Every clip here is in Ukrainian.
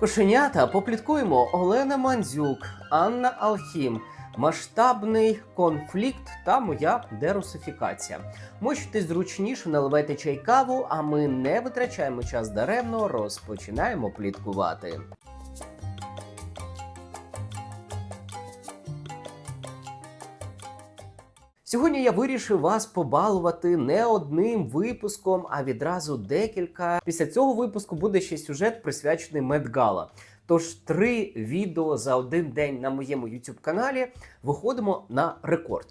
Кошенята, попліткуємо Олена Мандзюк, Анна Алхім. Масштабний конфлікт та моя дерусифікація. Мочте зручніше, наливайте чай каву, а ми не витрачаємо час даремно, розпочинаємо пліткувати. Сьогодні я вирішив вас побалувати не одним випуском, а відразу декілька. Після цього випуску буде ще сюжет присвячений Медгала. Тож три відео за один день на моєму YouTube каналі виходимо на рекорд.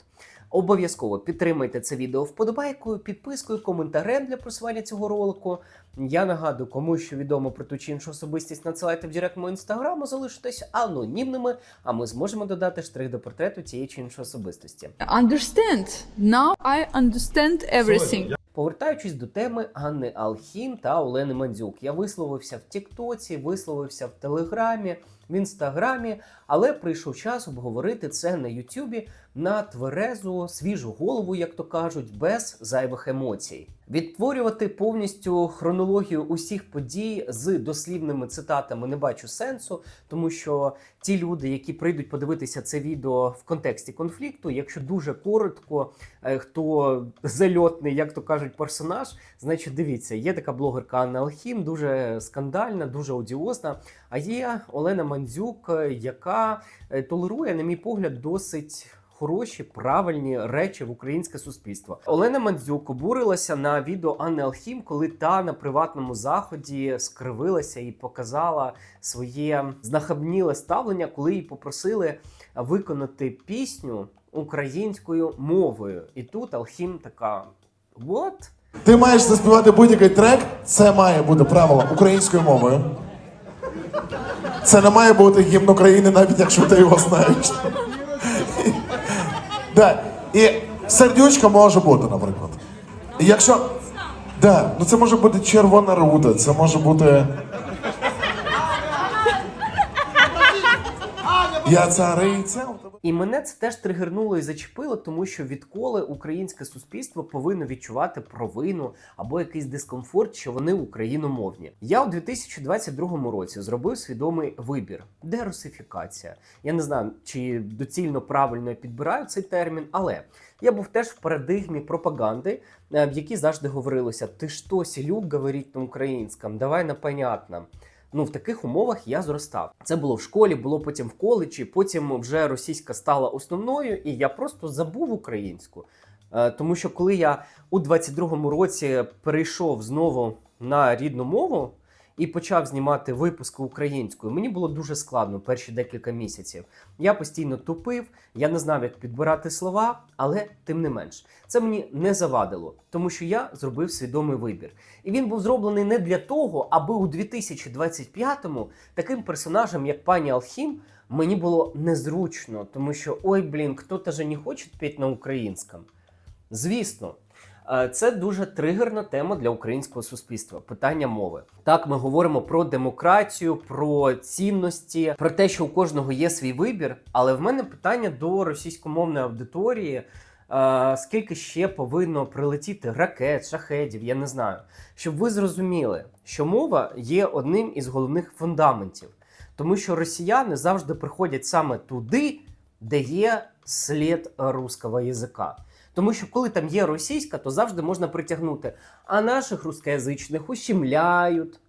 Обов'язково підтримайте це відео вподобайкою, підпискою, коментарем для просування цього ролику. Я нагадую, кому що відомо про ту чи іншу особистість, надсилайте в директ мого інстаграму, залишитесь анонімними, а ми зможемо додати штрих до портрету тієї чи іншої особистості. Understand. Now I understand everything. Повертаючись до теми Анни Алхім та Олени Мандзюк, я висловився в Тіктоці, висловився в Телеграмі, в Інстаграмі, але прийшов час обговорити це на Ютубі на тверезу, свіжу голову, як то кажуть, без зайвих емоцій. Відтворювати повністю хронологію усіх подій з дослівними цитатами не бачу сенсу, тому що ті люди, які прийдуть подивитися це відео в контексті конфлікту, якщо дуже коротко, е, хто зальотний, як то кажуть, персонаж, значить дивіться, є така блогерка Анна Алхім, дуже скандальна, дуже одіозна. А є Олена Мандзюк, е, яка е, толерує, на мій погляд, досить. Хороші правильні речі в українське суспільство. Олена Мандзюк обурилася на відео Анни Алхім, коли та на приватному заході скривилася і показала своє знахабніле ставлення, коли її попросили виконати пісню українською мовою. І тут Алхім така: What? Ти маєш заспівати будь-який трек, це має бути правило українською мовою. Це не має бути гімн України, навіть якщо ти його знаєш. Да. І сердючка може бути, наприклад. І якщо. Да, ну це може бути червона руда, це може бути. Я цариця. І мене це теж тригернуло і зачепило, тому що відколи українське суспільство повинно відчувати провину або якийсь дискомфорт, що вони україномовні. Я у 2022 році зробив свідомий вибір дерусифікація. Я не знаю, чи доцільно правильно я підбираю цей термін, але я був теж в парадигмі пропаганди, е, в якій завжди говорилося: ти що, Селюк, говорить на українському, давай на понятном. Ну, в таких умовах я зростав. Це було в школі, було потім в коледжі, потім вже російська стала основною, і я просто забув українську. Е, Тому що коли я у 22-му році перейшов знову на рідну мову і почав знімати випуски українською, мені було дуже складно перші декілька місяців. Я постійно тупив, я не знав, як підбирати слова, але тим не менш, це мені не завадило, тому що я зробив свідомий вибір. І він був зроблений не для того, аби у 2025-му таким персонажем, як пані Алхім, мені було незручно, тому що ой, блін, хто-то же не хоче петь на українському. Звісно. Е, Це дуже тригерна тема для українського суспільства. Питання мови. Так, ми говоримо про демократію, про цінності, про те, що у кожного є свій вибір. Але в мене питання до російськомовної аудиторії: е, скільки ще повинно прилетіти ракет, шахедів, я не знаю, щоб ви зрозуміли, що мова є одним із головних фундаментів, тому що росіяни завжди приходять саме туди, де є слід русского язика. Тому що коли там є російська, то завжди можна притягнути. А наших рускоязичних ущемляють.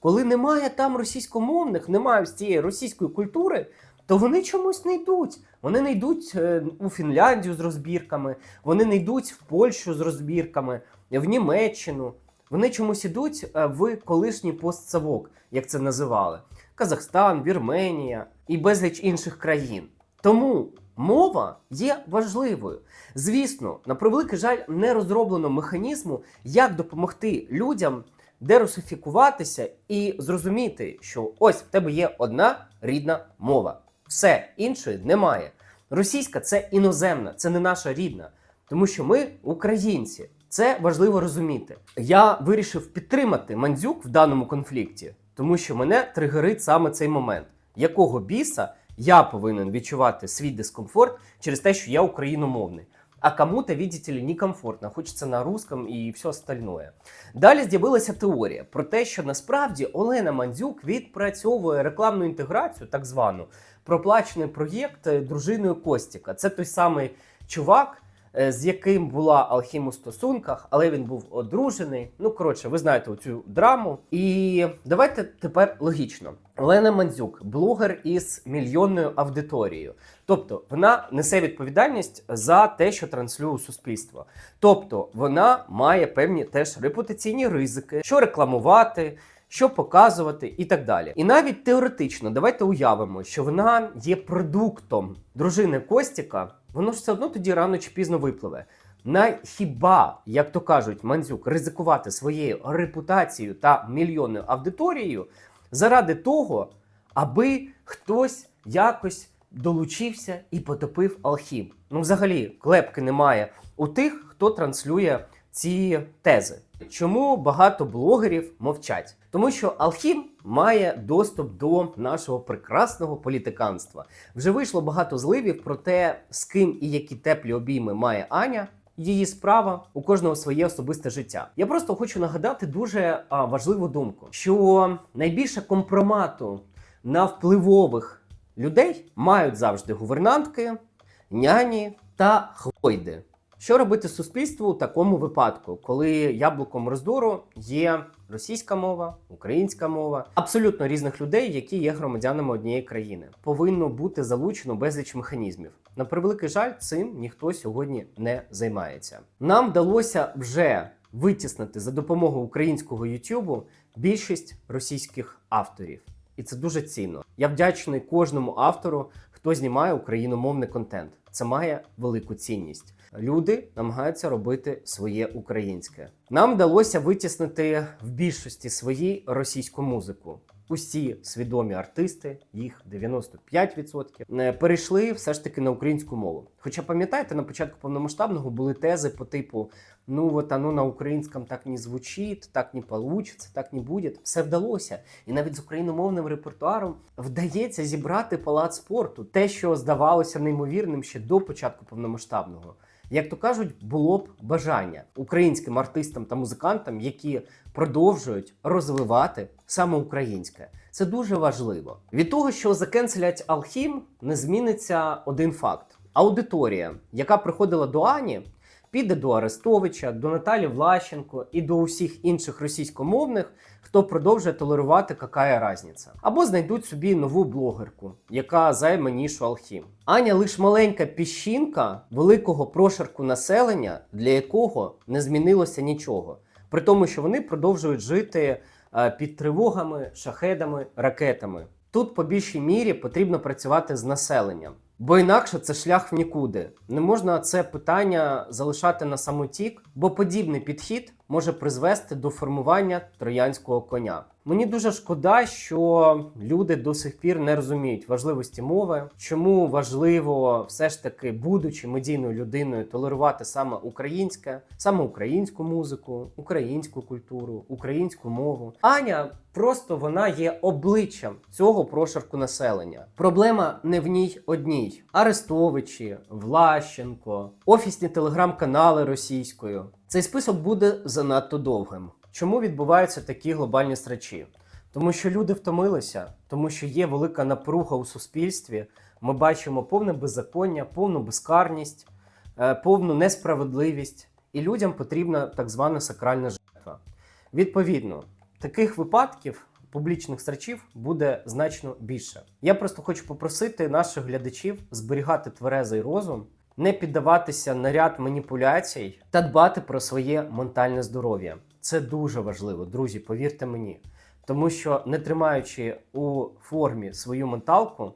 Коли немає там російськомовних, немає з цієї російської культури, то вони чомусь не йдуть. Вони не йдуть е, у Фінляндію з розбірками, вони не йдуть в Польщу з розбірками, в Німеччину. Вони чомусь ідуть е, в колишній постсавок, як це називали: Казахстан, Вірменія і безліч інших країн. Тому мова є важливою. Звісно, на превеликий жаль, не розроблено механізму, як допомогти людям дерусифікуватися і зрозуміти, що ось в тебе є одна рідна мова. Все іншої немає. Російська це іноземна, це не наша рідна, тому що ми українці. Це важливо розуміти. Я вирішив підтримати мандзюк в даному конфлікті, тому що мене тригерить саме цей момент, якого біса я повинен відчувати свій дискомфорт через те, що я україномовний. А кому-то, видите ли, некомфортно, хочеться на русском і все остальное. Далі з'явилася теорія про те, що насправді Олена Мандзюк відпрацьовує рекламну інтеграцію, так звану, проплачений проєкт е, дружиною Костіка. Це той самий чувак, з яким була Алхім у стосунках, але він був одружений. Ну, коротше, ви знаєте цю драму. І давайте тепер логічно. Олена Мандзюк, блогер із мільйонною аудиторією. Тобто вона несе відповідальність за те, що транслює суспільство. Тобто вона має певні теж репутаційні ризики, що рекламувати. Що показувати і так далі. І навіть теоретично, давайте уявимо, що вона є продуктом дружини Костіка, воно ж все одно тоді рано чи пізно випливе. На хіба, як то кажуть, Мандзюк, ризикувати своєю репутацією та мільйонною аудиторією заради того, аби хтось якось долучився і потопив Алхім. Ну, взагалі, клепки немає у тих, хто транслює ці тези. Чому багато блогерів мовчать? Тому що Алхім має доступ до нашого прекрасного політиканства. Вже вийшло багато зливів про те, з ким і які теплі обійми має Аня. Її справа у кожного своє особисте життя. Я просто хочу нагадати дуже а, важливу думку: що найбільше компромату на впливових людей мають завжди гувернантки, няні та хлойди. Що робити суспільству у такому випадку, коли яблуком роздору є російська мова, українська мова, абсолютно різних людей, які є громадянами однієї країни, повинно бути залучено безліч механізмів. На превеликий жаль, цим ніхто сьогодні не займається. Нам вдалося вже витіснити за допомогою українського Ютубу більшість російських авторів, і це дуже цінно. Я вдячний кожному автору, хто знімає україномовний контент. Це має велику цінність. Люди намагаються робити своє українське. Нам вдалося витіснити в більшості своїй російську музику. Усі свідомі артисти, їх 95%, е, перейшли все ж таки на українську мову. Хоча пам'ятаєте, на початку повномасштабного були тези по типу: ну вот оно на українському так не звучить, так не получится, так не буде. Все вдалося. І навіть з україномовним репертуаром вдається зібрати палац спорту, те, що здавалося неймовірним ще до початку повномасштабного. Як то кажуть, було б бажання українським артистам та музикантам, які продовжують розвивати саме українське. Це дуже важливо. Від того, що закенселять Алхім, не зміниться один факт: аудиторія, яка приходила до Ані, піде до Арестовича, до Наталі Влащенко і до усіх інших російськомовних, хто продовжує толерувати какая разниця. Або знайдуть собі нову блогерку, яка займе нішу Алхім. Аня лише маленька піщинка великого прошарку населення, для якого не змінилося нічого. При тому, що вони продовжують жити е, під тривогами, шахедами, ракетами. Тут по більшій мірі потрібно працювати з населенням. Бо інакше це шлях в нікуди. Не можна це питання залишати на самотік, бо подібний підхід може призвести до формування троянського коня. Мені дуже шкода, що люди до сих пір не розуміють важливості мови, чому важливо все ж таки, будучи медійною людиною, толерувати саме українське, саме українську музику, українську культуру, українську мову. Аня просто вона є обличчям цього прошарку населення. Проблема не в ній одній: Арестовичі, Влащенко, офісні телеграм-канали російською. Цей список буде занадто довгим. Чому відбуваються такі глобальні срачі? Тому що люди втомилися, тому що є велика напруга у суспільстві. Ми бачимо повне беззаконня, повну безкарність, е, повну несправедливість, і людям потрібна так звана сакральна жертва. Відповідно, таких випадків публічних срачів буде значно більше. Я просто хочу попросити наших глядачів зберігати тверезий розум, не піддаватися на ряд маніпуляцій та дбати про своє ментальне здоров'я. Це дуже важливо, друзі, повірте мені. Тому що не тримаючи у формі свою менталку,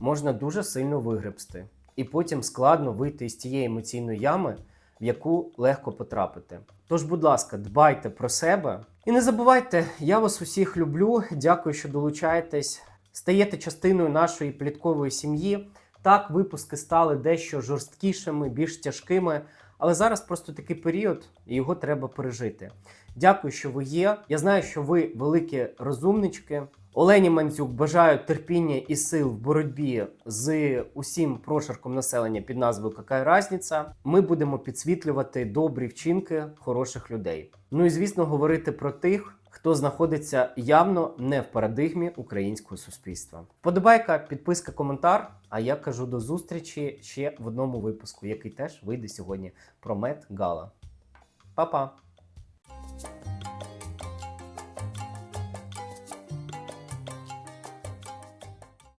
можна дуже сильно вигребсти, і потім складно вийти з тієї емоційної ями, в яку легко потрапити. Тож, будь ласка, дбайте про себе і не забувайте, я вас усіх люблю. Дякую, що долучаєтесь, стаєте частиною нашої пліткової сім'ї. Так, випуски стали дещо жорсткішими, більш тяжкими, але зараз просто такий період, і його треба пережити. Дякую, що ви є. Я знаю, що ви великі розумнички, Олені Мандзюк бажаю терпіння і сил в боротьбі з усім прошарком населення під назвою Какая разниця. Ми будемо підсвітлювати добрі вчинки хороших людей. Ну і звісно, говорити про тих, хто знаходиться явно не в парадигмі українського суспільства. Подобайка, підписка, коментар. А я кажу до зустрічі ще в одному випуску, який теж вийде сьогодні про Мед Гала. Па-па!